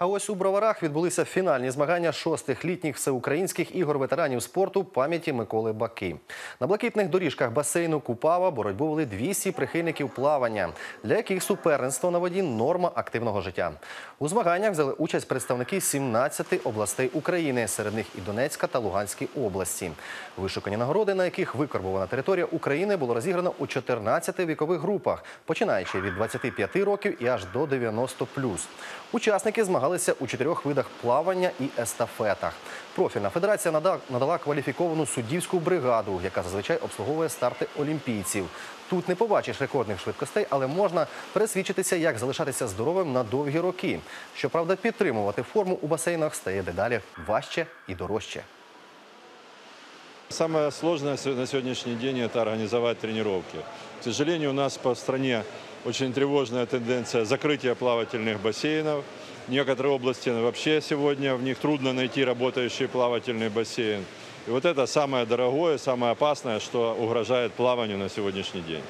А ось у Броварах відбулися фінальні змагання шостих літніх всеукраїнських ігор ветеранів спорту пам'яті Миколи Баки. На блакитних доріжках басейну Купава боротьбу вели 200 прихильників плавання, для яких суперництво на воді норма активного життя. У змаганнях взяли участь представники 17 областей України, серед них і Донецька та Луганській області. Вишукані нагороди, на яких викорбована територія України, було розіграно у 14 вікових групах, починаючи від 25 років і аж до 90 Учасники змагалися у чотирьох видах плавання і естафетах. Профільна федерація нада- надала кваліфіковану суддівську бригаду, яка зазвичай обслуговує старти олімпійців. Тут не побачиш рекордних швидкостей, але можна пересвідчитися, як залишатися здоровим на довгі роки. Щоправда, підтримувати форму у басейнах стає дедалі важче і дорожче. Самое сложное се- на сегодняшний день это организовать тренировки. К сожалению, у нас по стране очень тревожная тенденция закрытия плавательных бассейнов. Некоторые области вообще сегодня в них трудно найти работающий плавательный бассейн. И вот это самое дорогое, самое опасное, что угрожает плаванию на сегодняшний день.